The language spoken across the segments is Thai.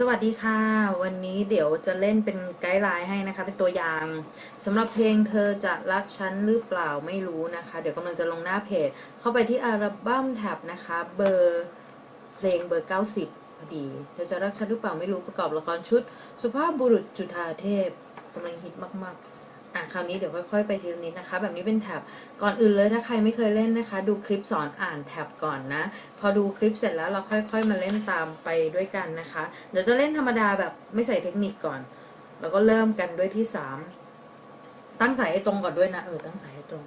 สวัสดีค่ะ วันนี้เดี๋ยวจะเล่นเป็นไกด์ไลน์ให้นะคะ เป็นตัวอย่างสำหรับเพลงเธอจะรักฉันหรือเปล่าไม่รู้นะคะ เดี๋ยวกำลังจะลงหน้าเพจ เข้าไปที่อัลบั้มแท็บนะคะ เบอร์เพลงเบอร์ 90พอดีเธอจะรักฉันหรือเปล่าไม่รู้ประกอบละครชุด สุภาพบุรุษจุฑาเทพกำลังฮิตมาก ๆ อะคราวนี้เดี๋ยวค่อยๆไปทีละนิดนะคะ แบบนี้เป็นแท็บก่อนอื่นเลยถ้าใครไม่เคยเล่นนะคะ ดูคลิปสอนอ่านแท็บก่อนนะ พอดูคลิปเสร็จแล้วเราค่อย ๆ มาเล่นตามไปด้วยกันนะคะ เดี๋ยวจะเล่นธรรมดาแบบไม่ใส่เทคนิคก่อน แล้วก็เริ่มกันด้วยที่สามตั้งสายให้ตรงก่อนด้วยนะเออตั้งสายให้ตรง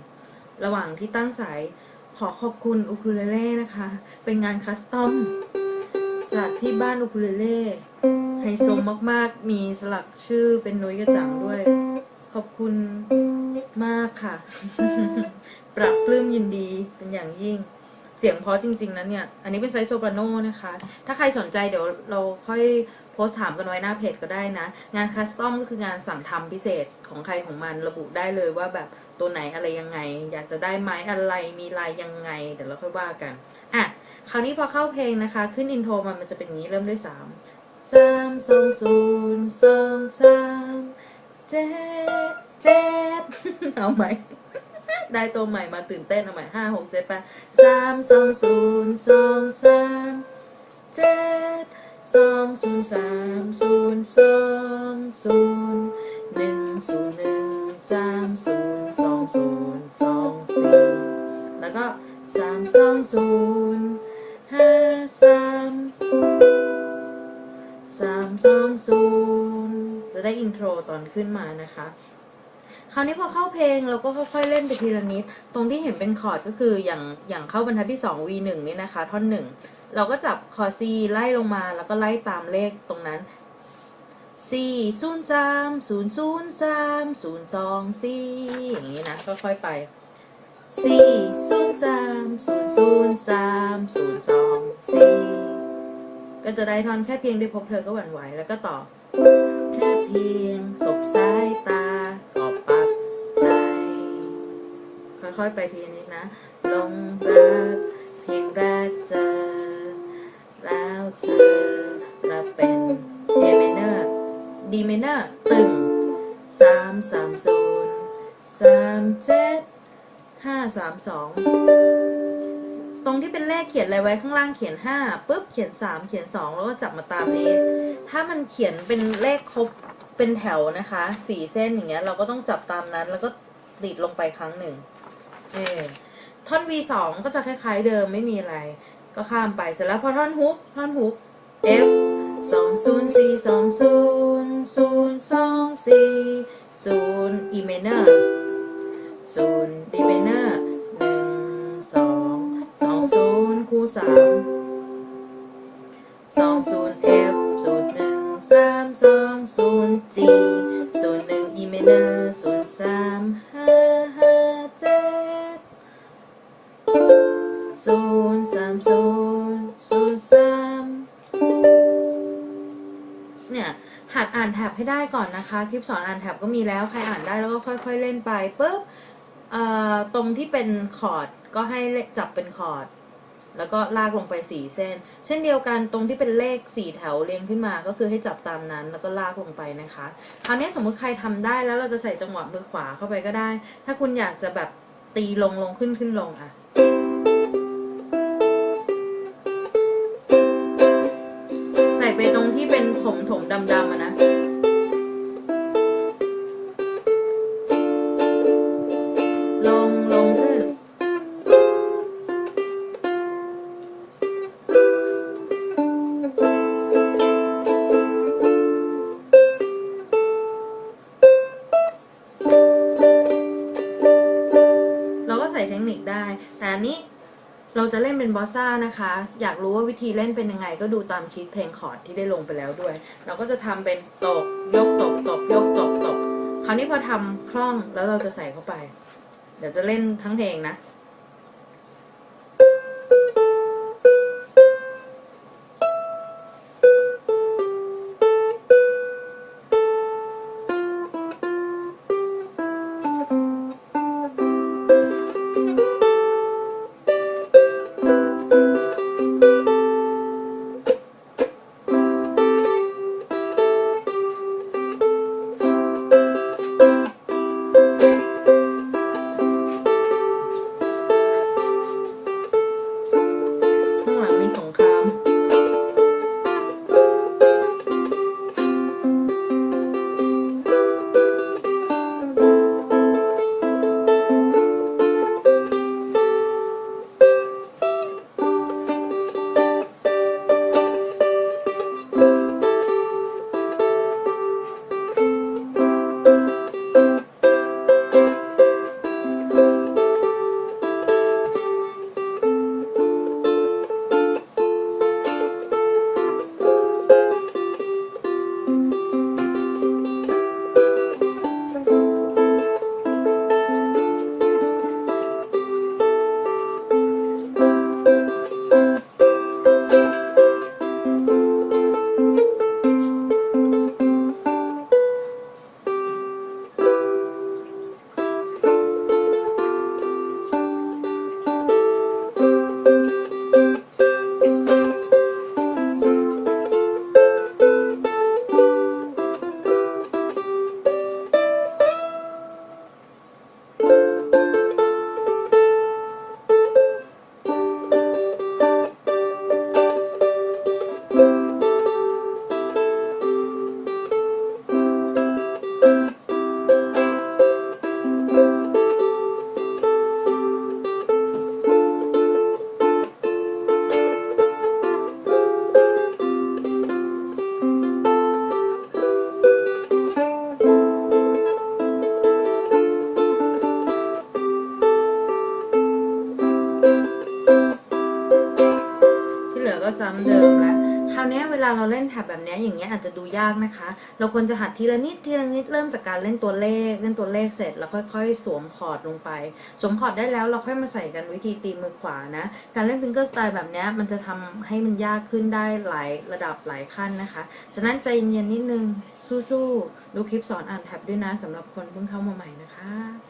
ระหว่างที่ตั้งสายขอขอบคุณอุคูเลเล่นะคะ เป็นงานคัสตอมจากที่บ้านอุคูเลเล่ไฮโซมากๆ มีสลักชื่อเป็นนุ้ยกระจังด้วย ขอบคุณมากค่ะ ปรับปลื้มยินดีเป็นอย่างยิ่ง เสียงเพราะจริง ๆนะเนี่ย อันนี้เป็นไซส์โซปราโนนะคะ ถ้าใครสนใจเดี๋ยวเราค่อยโพสต์ถามกันไว้หน้าเพจก็ได้นะ งานคัสตอมก็คืองานสั่งทำพิเศษของใครของมันระบุได้เลยว่าแบบตัวไหนอะไรยังไง อยากจะได้ไม้อะไรมีลายยังไง เดี๋ยวเราค่อยว่ากันอะคราวนี้พอเข้าเพลงนะคะ ขึ้นอินโทรมันมันจะเป็นงี้เริ่มด้วยสามสามสองศูนย์สองสาม จ็ดเจ็ดเอาไหม ได้ตัวใหม่มาตื่นเต้นเอาใหม่ห้าหกเจ็ดแปดสามสองศูนย์สองสามเจ็ดสองศูนย์สามศูนย์สองศูนย์หนึ่งศูนย์หนึ่งสามศูนย์สองศูนย์สองสี่แล้วก็สามสองศูนย์ห้าสามสามสองศูนย์ จะได้อินโทรตอนขึ้นมานะคะ คราวนี้พอเข้าเพลงเราก็ค่อยๆเล่นไปทีละนิด ตรงที่เห็นเป็นคอร์ดก็คืออย่างอย่างเข้าบรรทัดที่ 2 V1 นี่นะคะ ท่อน 1 เราก็จับคอร์ด C ไล่ลงมาแล้วก็ไล่ตามเลขตรงนั้น C 0 3 0 0 3 0 2 C อย่างนี้นะค่อยๆไป C 0 3 0 0 3 0 2 C ก็จะได้ท่อนแค่เพียงได้พบเธอก็หวั่นไหวแล้วก็ต่อ เพียง สบสายตาก็ปักใจ ค่อยๆไปทีนี้นะ ลงรักเพียงแรกเจอ แล้วเจอแล้วเป็น A minor D minor ตึงสามสามศูนย์สามเจ็ดห้าสามสองตรงที่เป็นเลขเขียนอะไรไว้ข้างล่างเขียนห้าปุ๊บเขียนสามเขียนสองแล้วก็จับมาตามนี้ ถ้ามันเขียนเป็นเลขครบ เป็นแถวนะคะสี่เส้นอย่างเงี้ยเราก็ต้องจับตามนั้น แล้วก็ดีดลงไปครั้งหนึ่งเออท่อน V สองก็จะคล้ายๆเดิมไม่มีอะไร ก็ข้ามไปเสร็จแล้วพอท่อนฮุกท่อนฮุก F สองศูนย์สี่สองศูนย์ศูนย์สองสี่ศูนย์ E minor ศูนย์ D minor หนึ่งสองสองศูนย์คู่สามสองศูนย์ F ศูนย์หนึ่ง สามสองศูนย์ G ศูนย์หนึ่ง E minor ศูนย์สามห้าห้าเจ็ดศูนย์สามศูนย์ศูนย์สามเนี่ยหัดอ่านแท็บให้ได้ก่อนนะคะ คลิปสอนอ่านแท็บก็มีแล้วใครอ่านได้แล้วก็ค่อย ๆ เล่นไปปุ๊บตรงที่เป็นคอร์ดก็ให้จับเป็นคอร์ด แล้วก็ลากลงไปสี่เส้น เช่นเดียวกันตรงที่เป็นเลขสี่แถวเรียงขึ้นมา ก็คือให้จับตามนั้นแล้วก็ลากลงไปนะคะ คราวนี้สมมติใครทำได้แล้วเราจะใส่จังหวะมือขวาเข้าไปก็ได้ ถ้าคุณอยากจะแบบตีลงลงขึ้นขึ้นลงอะใส่ไปตรงที่เป็นถมถมดำดำๆ ส่เทคนิคได้ แต่อันนี้เราจะเล่นเป็นบอสซ่านะคะ อยากรู้ว่าวิธีเล่นเป็นยังไง ก็ดูตามชีตเพลงคอร์ดที่ได้ลงไปแล้วด้วย เราก็จะทำเป็นตบยกตบตบยกตบตบคราวนี้พอทำคล่องแล้วเราจะใส่เข้าไป เดี๋ยวจะเล่นทั้งเพลงนะ็ซ้ำเราเล่นแท็บแบบนี้อย่างเงี้ยอาจจะดูยากนะคะ เราควรจะหัดทีละนิดทีละนิดเริ่มจากการเล่นตัวเลข เล่นตัวเลขเสร็จแล้วค่อย ๆ สวมคอร์ดลงไป สวมคอร์ดได้แล้วเราค่อยมาใส่กันวิธีตีมือขวานะ การเล่นฟิงเกอร์สไตล์แบบนี้มันจะทำให้มันยากขึ้นได้หลายระดับหลายขั้นนะคะ ฉะนั้นใจเย็นๆนิดนึงสู้ๆดูคลิปสอนอ่านแท็บด้วยนะสำหรับคนเพิ่งเข้ามาใหม่นะคะ